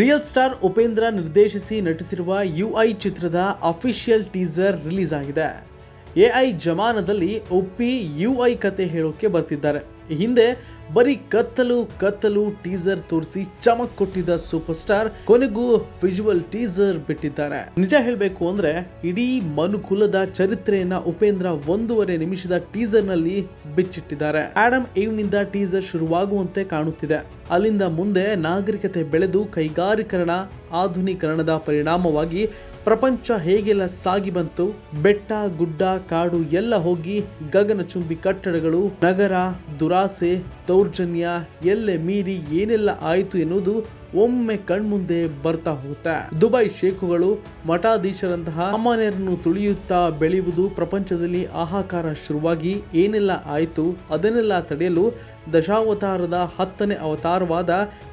Real star Upendra ನಿರ್ದೇಶಿಸಿ ನಟಿಸಿರುವ UI ಚಿತ್ರದ ಅಫಿಷಿಯಲ್ ಟೀಸರ್ ರಿಲೀಸ್ ಆಗಿದೆ. ಎಐ ಜಮಾನದಲ್ಲಿ ಒಪ್ಪಿ ಯು ಐ ಕತೆ ಹೇಳೋಕೆ ಬರ್ತಿದ್ದಾರೆ. ಹಿಂದೆ ಬರೀ ಕತ್ತಲು ಕತ್ತಲು ಟೀಸರ್ ತೋರಿಸಿ ಚಮಕ್ ಕೊಟ್ಟಿದ್ದ ಸೂಪರ್ ಸ್ಟಾರ್ ಕೊನೆಗೂ ವಿಜುವಲ್ ಟೀಸರ್ ಬಿಟ್ಟಿದ್ದಾರೆ. ನಿಜ ಹೇಳಬೇಕು ಅಂದ್ರೆ ಇಡೀ ಮನುಕುಲದ ಚರಿತ್ರೆಯನ್ನ ಉಪೇಂದ್ರ ಒಂದೂವರೆ ನಿಮಿಷದ ಟೀಸರ್ನಲ್ಲಿ ಬಿಚ್ಚಿಟ್ಟಿದ್ದಾರೆ. ಆಡಮ್ನಿಂದ ಟೀಸರ್ ಶುರುವಾಗುವಂತೆ ಕಾಣುತ್ತಿದೆ. ಅಲ್ಲಿಂದ ಮುಂದೆ ನಾಗರಿಕತೆ ಬೆಳೆದು ಕೈಗಾರೀಕರಣ, ಆಧುನೀಕರಣದ ಪರಿಣಾಮವಾಗಿ ಪ್ರಪಂಚ ಹೇಗೆಲ್ಲ ಸಾಗಿ ಬಂತು, ಬೆಟ್ಟ, ಗುಡ್ಡ, ಕಾಡು ಎಲ್ಲ ಹೋಗಿ ಗಗನಚುಂಬಿ ಕಟ್ಟಡಗಳು, ನಗರ, ದುರಾಸೆ, ದೌರ್ಜನ್ಯ ಎಲ್ಲೆ ಮೀರಿ ಏನೆಲ್ಲ ಆಯಿತು ಎನ್ನುವುದು ಒಮ್ಮೆ ಕಣ್ಮುಂದೆ ಬರ್ತಾ ಹೋಗುತ್ತೆ. ದುಬೈ ಶೇಖುಗಳು ಮಠಾಧೀಶರಂತಹ ಸಾಮಾನ್ಯರನ್ನು ತುಳಿಯುತ್ತಾ ಬೆಳೆಯುವುದು ಪ್ರಪಂಚದಲ್ಲಿ ಆಹಾಕಾರ ಶುರುವಾಗಿ ಏನೆಲ್ಲ ಆಯಿತು ಅದನ್ನೆಲ್ಲ ತಡೆಯಲು ದಶಾವತಾರದ ಹತ್ತನೇ ಅವತಾರವಾದ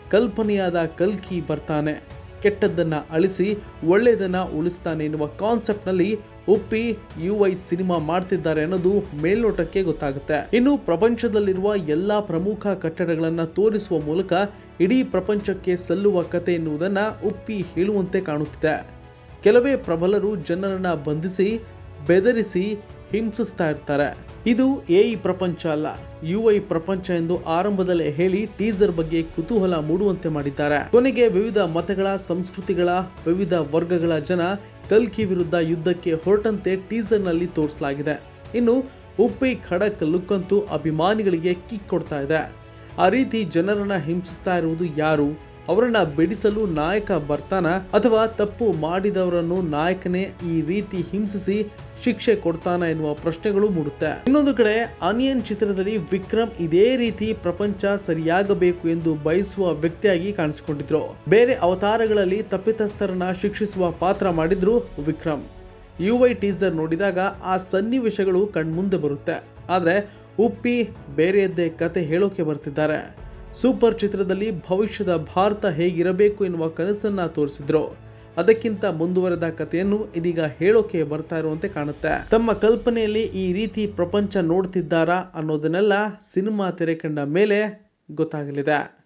ಕಲ್ಪನೆಯಾದ ಕಲ್ಕಿ ಬರ್ತಾನೆ. ಕೆಟ್ಟದ್ದನ್ನ ಅಳಿಸಿ ಒಳ್ಳೆಯದನ್ನ ಉಳಿಸ್ತಾನೆ ಎನ್ನುವ ಕಾನ್ಸೆಪ್ಟ್ನಲ್ಲಿ ಉಪ್ಪಿ ಯು ಐ ಸಿನಿಮಾ ಮಾಡ್ತಿದ್ದಾರೆ ಅನ್ನೋದು ಮೇಲ್ನೋಟಕ್ಕೆ ಗೊತ್ತಾಗುತ್ತೆ. ಇನ್ನು ಪ್ರಪಂಚದಲ್ಲಿರುವ ಎಲ್ಲಾ ಪ್ರಮುಖ ಕಟ್ಟಡಗಳನ್ನು ತೋರಿಸುವ ಮೂಲಕ ಇಡೀ ಪ್ರಪಂಚಕ್ಕೆ ಸಲ್ಲುವ ಕತೆ ಎನ್ನುವುದನ್ನು ಉಪ್ಪಿ ಹೇಳುವಂತೆ ಕಾಣುತ್ತಿದೆ. ಕೆಲವೇ ಪ್ರಬಲರು ಜನರನ್ನು ಬಂಧಿಸಿ, ಬೆದರಿಸಿ ಹಿಂಸಿಸ್ತಾ ಇರ್ತಾರೆ. ಇದು ಎಐ ಪ್ರಪಂಚ ಅಲ್ಲ. ಯು ಐ ಪ್ರಪಂಚ ಎಂದು ಆರಂಭದಲ್ಲೇ ಹೇಳಿ ಟೀಸರ್ ಬಗ್ಗೆ ಕುತೂಹಲ ಮೂಡುವಂತೆ ಮಾಡಿದ್ದಾರೆ. ಕೊನೆಗೆ ವಿವಿಧ ಮತಗಳ, ಸಂಸ್ಕೃತಿಗಳ, ವಿವಿಧ ವರ್ಗಗಳ ಜನ ಕಲ್ಕಿ ವಿರುದ್ಧ ಯುದ್ಧಕ್ಕೆ ಹೊರಟಂತೆ ಟೀಸರ್ನಲ್ಲಿ ತೋರಿಸಲಾಗಿದೆ. ಇನ್ನು ಉಪ್ಪಿ ಖಡಕ್ ಲುಕ್ ಅಂತೂ ಅಭಿಮಾನಿಗಳಿಗೆ ಕಿಕ್ ಕೊಡ್ತಾ ಇದೆ. ಆ ರೀತಿ ಜನರನ್ನ ಹಿಂಸಿಸ್ತಾ ಇರುವುದು ಯಾರು? ಅವರನ್ನ ಬಿಡಿಸಲು ನಾಯಕ ಬರ್ತಾನ ಅಥವಾ ತಪ್ಪು ಮಾಡಿದವರನ್ನು ನಾಯಕನೇ ಈ ರೀತಿ ಹಿಂಸಿಸಿ ಶಿಕ್ಷೆ ಕೊಡ್ತಾನ ಎನ್ನುವ ಪ್ರಶ್ನೆಗಳು ಮೂಡುತ್ತೆ. ಇನ್ನೊಂದು ಕಡೆ, ಅನಿಯನ್ ಚಿತ್ರದಲ್ಲಿ ವಿಕ್ರಮ್ ಇದೇ ರೀತಿ ಪ್ರಪಂಚ ಸರಿಯಾಗಬೇಕು ಎಂದು ಬಯಸುವ ವ್ಯಕ್ತಿಯಾಗಿ ಕಾಣಿಸಿಕೊಂಡಿದ್ರು. ಬೇರೆ ಅವತಾರಗಳಲ್ಲಿ ತಪ್ಪಿತಸ್ಥರನ್ನ ಶಿಕ್ಷಿಸುವ ಪಾತ್ರ ಮಾಡಿದ್ರು ವಿಕ್ರಮ್ ಯು ವೈ ಟೀಸರ್ ನೋಡಿದಾಗ ಆ ಸನ್ನಿವೇಶಗಳು ಕಣ್ಮುಂದೆ ಬರುತ್ತೆ. ಆದ್ರೆ ಉಪ್ಪಿ ಬೇರೆಯದ್ದೇ ಕತೆ ಹೇಳೋಕೆ ಬರ್ತಿದ್ದಾರೆ. ಸೂಪರ್ ಚಿತ್ರದಲ್ಲಿ ಭವಿಷ್ಯದ ಭಾರತ ಹೇಗಿರಬೇಕು ಎನ್ನುವ ಕನಸನ್ನ ತೋರಿಸಿದ್ರು. ಅದಕ್ಕಿಂತ ಮುಂದುವರೆದ ಕಥೆಯನ್ನು ಇದೀಗ ಹೇಳೋಕೆ ಬರ್ತಾ ಇರುವಂತೆ ಕಾಣುತ್ತೆ. ತಮ್ಮ ಕಲ್ಪನೆಯಲ್ಲಿ ಈ ರೀತಿ ಪ್ರಪಂಚ ನೋಡ್ತಿದ್ದಾರಾ ಅನ್ನೋದನ್ನೆಲ್ಲ ಸಿನಿಮಾ ತೆರೆ ಮೇಲೆ ಗೊತ್ತಾಗಲಿದೆ.